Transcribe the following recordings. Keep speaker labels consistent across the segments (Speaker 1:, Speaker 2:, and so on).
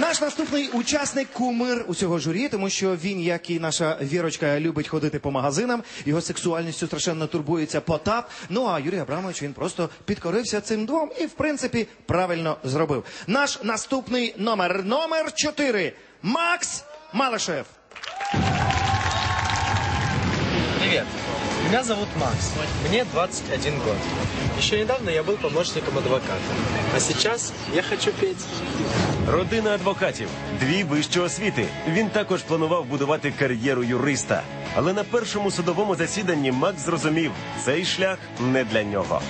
Speaker 1: Наш наступний учасник кумир усього журі, тому що він, як і наша вірочка, любить ходити по магазинам. Його сексуальністю страшенно турбується Потап. Ну а Юрій Абрамович він просто підкорився цим двом і, в принципі, правильно зробив. Наш наступний номер номер 4 Макс Малишев.
Speaker 2: Привет, меня зовут Макс, мне 21 год. Еще недавно я был помощником адвоката, а сейчас я хочу петь.
Speaker 3: Родина адвокатів, дві вищі освіти. Він також планував будувати кар'єру юриста. Але на першому судовому засіданні Макс зрозумів, цей шлях не для нього.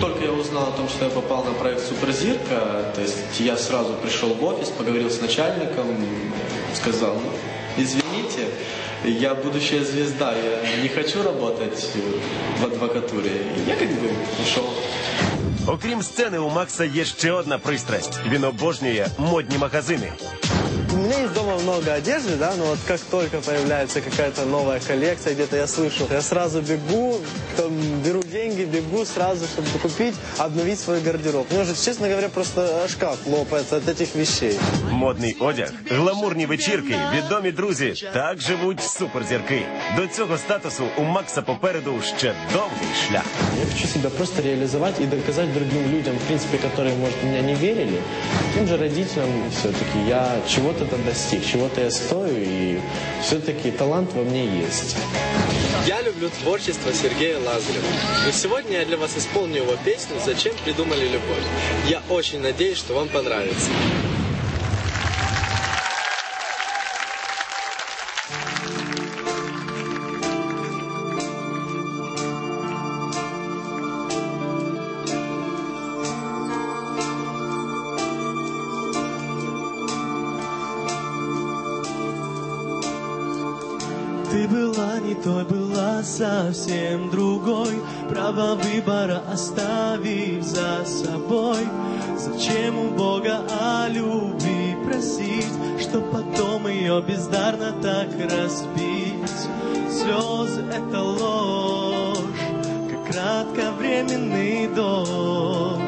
Speaker 4: Только я узнал о том, что я попал на проект «Суперзирка», то есть я сразу пришел в офис, поговорил с начальником, сказал, ну, извините, я будущая звезда, я не хочу работать в адвокатуре. Я как бы ушел.
Speaker 3: Окрім сцени, у Макса є ще одна пристрасть. Він обожнює модні магазини.
Speaker 5: У меня есть дома много одежды, да, но вот как только появляется какая-то новая коллекция, где-то я слышу, я сразу бегу, там, беру деньги, бегу сразу, чтобы купить, обновить свой гардероб. Мне уже, честно говоря, просто шкаф лопается от этих вещей.
Speaker 3: Модний одяг, гламурні вечірки, відомі друзі. Так живуть суперзірки. До цього статусу у Макса попереду ще довгий шлях.
Speaker 5: Я хочу себя просто реализовать и доказать другим людям, в принципе, которые, может, в меня не верили, тем же родителям все-таки я чего-то достиг, чего-то я стою, и все-таки талант во мне есть.
Speaker 2: Я люблю творчество Сергея Лазарева. И сегодня я для вас исполню его песню «Зачем придумали любовь». Я очень надеюсь, что вам понравится.
Speaker 6: Той, была совсем другой. Право выбора оставив за собой. Зачем у Бога о любви просить Что потом ее бездарно так разбить? Слезы — это ложь Как кратковременный дождь.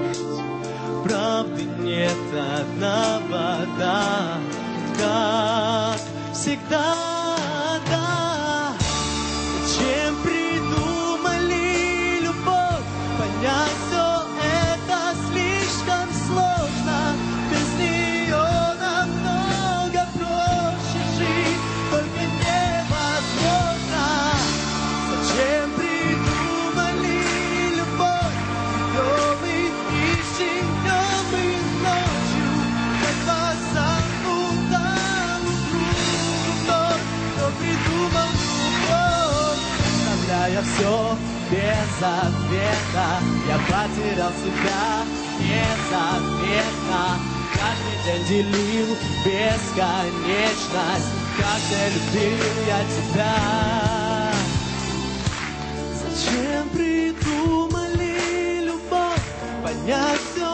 Speaker 6: Правды нет одна вода Как всегда, все без ответа. Я потерял себя незаметно. Каждый день делил бесконечность. Как же любил я тебя. Зачем придумали любовь? Понять все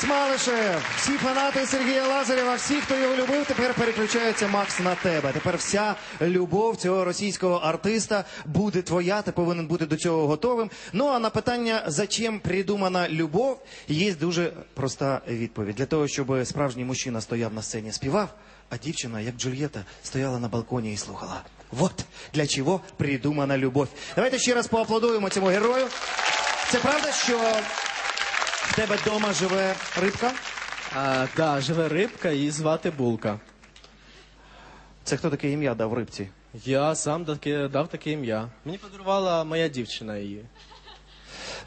Speaker 1: Макс Малишев. Всі фанати Сергія Лазарєва, всі, хто його любив, тепер переключаються Макс на тебе. Тепер вся любов цього російського артиста буде твоя. Ти повинен бути до цього готовим. Ну а на питання, зачем придумана любов, є дуже проста відповідь. Для того, щоб справжній мужчина стояв на сцені, співав, а дівчина, як Джульєта, стояла на балконі і слухала. Вот для чого придумана любов. Давайте ще раз поаплодуємо цьому герою. Це правда, що в тебе вдома живе рибка?
Speaker 5: А, да, живе рибка, її звати Булка.
Speaker 1: Це хто таке ім'я дав рибці?
Speaker 5: Я сам таке, дав таке ім'я. Мені подарувала моя дівчина її.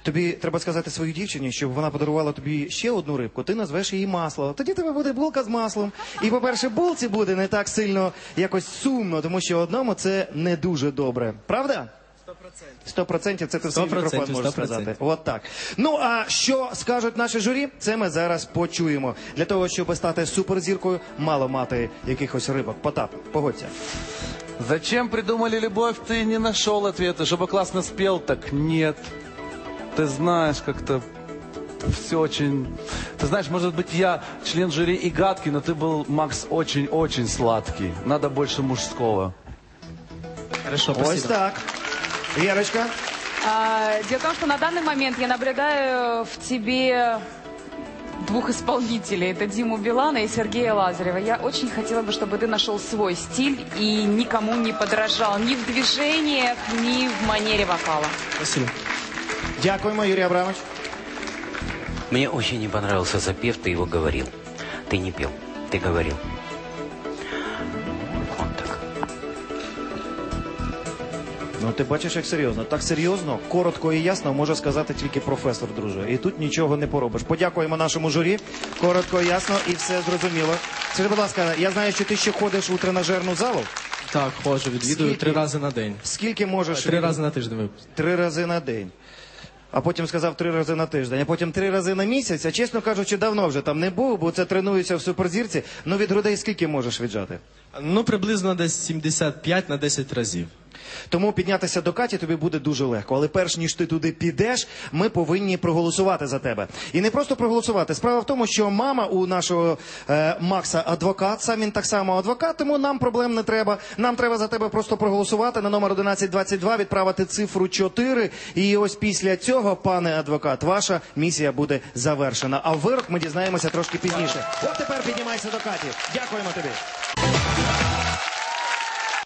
Speaker 1: Тобі треба сказати своїй дівчині, щоб вона подарувала тобі ще одну рибку, ти назвеш її масло. Тоді тебе буде булка з маслом. І, по-перше, булці буде не так сильно якось сумно, тому що одному це не дуже добре. Правда? Сто процентів це ти в свій
Speaker 7: 100%,
Speaker 1: мікрофон можеш
Speaker 7: 100%.
Speaker 1: сказати. От так. Ну а що скажуть наші журі? Це ми зараз почуємо. Для того, щоб стати суперзіркою, мало мати якихось рибок. Потап, погодься.
Speaker 8: Зачем придумали любовь, ты не нашел ответа. Чтобы классно спел, так нет. Ты знаешь, как-то все очень... Ты знаешь, может быть, я член жюри и гадкий, но ты был, Макс, очень-очень сладкий. Надо больше мужского.
Speaker 7: Хорошо,
Speaker 1: Ось
Speaker 7: спасибо.
Speaker 1: так. Вірочка.
Speaker 9: А, Дело в том, что на данный момент я наблюдаю в тебе двух исполнителей. Это Диму Билана и Сергея Лазарева. Я очень хотела бы, чтобы ты нашел свой стиль и никому не подражал. Ни в движениях, ни в манере вокала.
Speaker 7: Спасибо.
Speaker 1: Дякуємо, Юрій Абрамович.
Speaker 10: Мне очень не понравился запев, ты его говорил. Ты не пел, ты говорил.
Speaker 1: Ну ти бачиш, як серйозно. Так серйозно, коротко і ясно може сказати тільки професор, друже. І тут нічого не поробиш. Подякуємо нашому журі. Коротко і ясно, і все зрозуміло. Скажи, будь ласка, я знаю, що ти ще ходиш у тренажерну залу.
Speaker 7: Так, ходжу, відвідую
Speaker 1: Скільки?
Speaker 7: три рази на день.
Speaker 1: Скільки можеш
Speaker 7: Три рази на тиждень випуск.
Speaker 1: Три рази на день. А потім сказав три рази на тиждень, а потім три рази на місяць. А чесно кажучи, давно вже там не був, бо це тренується в суперзірці. Ну від грудей скільки можеш віджати?
Speaker 7: Ну, приблизно десь 75 на 10 разів.
Speaker 1: Тому піднятися до Каті тобі буде дуже легко. Але перш ніж ти туди підеш, ми повинні проголосувати за тебе. І не просто проголосувати. Справа в тому, що мама у нашого е, Макса адвокат, сам він так само адвокат, тому нам проблем не треба. Нам треба за тебе просто проголосувати на номер 1122, відправити цифру 4. І ось після цього, пане адвокат, ваша місія буде завершена. А вирок ми дізнаємося трошки пізніше. От тепер піднімайся до Каті. Дякуємо тобі.